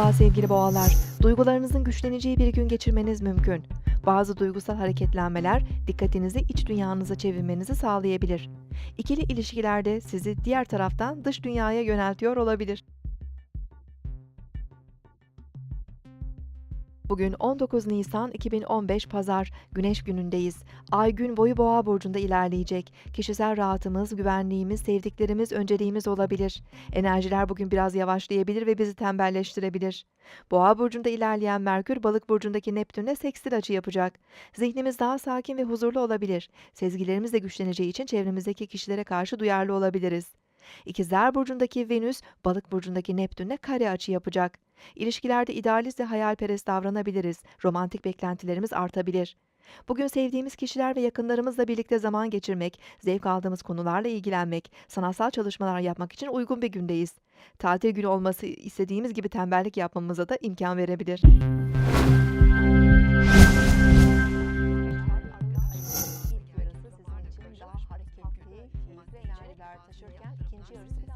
Merhaba sevgili boğalar. Duygularınızın güçleneceği bir gün geçirmeniz mümkün. Bazı duygusal hareketlenmeler dikkatinizi iç dünyanıza çevirmenizi sağlayabilir. İkili ilişkilerde sizi diğer taraftan dış dünyaya yöneltiyor olabilir. Bugün 19 Nisan 2015 Pazar, Güneş günündeyiz. Ay gün boyu Boğa burcunda ilerleyecek. Kişisel rahatımız, güvenliğimiz, sevdiklerimiz önceliğimiz olabilir. Enerjiler bugün biraz yavaşlayabilir ve bizi tembelleştirebilir. Boğa burcunda ilerleyen Merkür, Balık burcundaki Neptün'le sekstil açı yapacak. Zihnimiz daha sakin ve huzurlu olabilir. Sezgilerimiz de güçleneceği için çevremizdeki kişilere karşı duyarlı olabiliriz. İkizler burcundaki Venüs, Balık burcundaki Neptün'le kare açı yapacak. İlişkilerde idealist ve hayalperest davranabiliriz. Romantik beklentilerimiz artabilir. Bugün sevdiğimiz kişiler ve yakınlarımızla birlikte zaman geçirmek, zevk aldığımız konularla ilgilenmek, sanatsal çalışmalar yapmak için uygun bir gündeyiz. Tatil günü olması istediğimiz gibi tembellik yapmamıza da imkan verebilir. Enerjiler taşırken ikinci yarısı biraz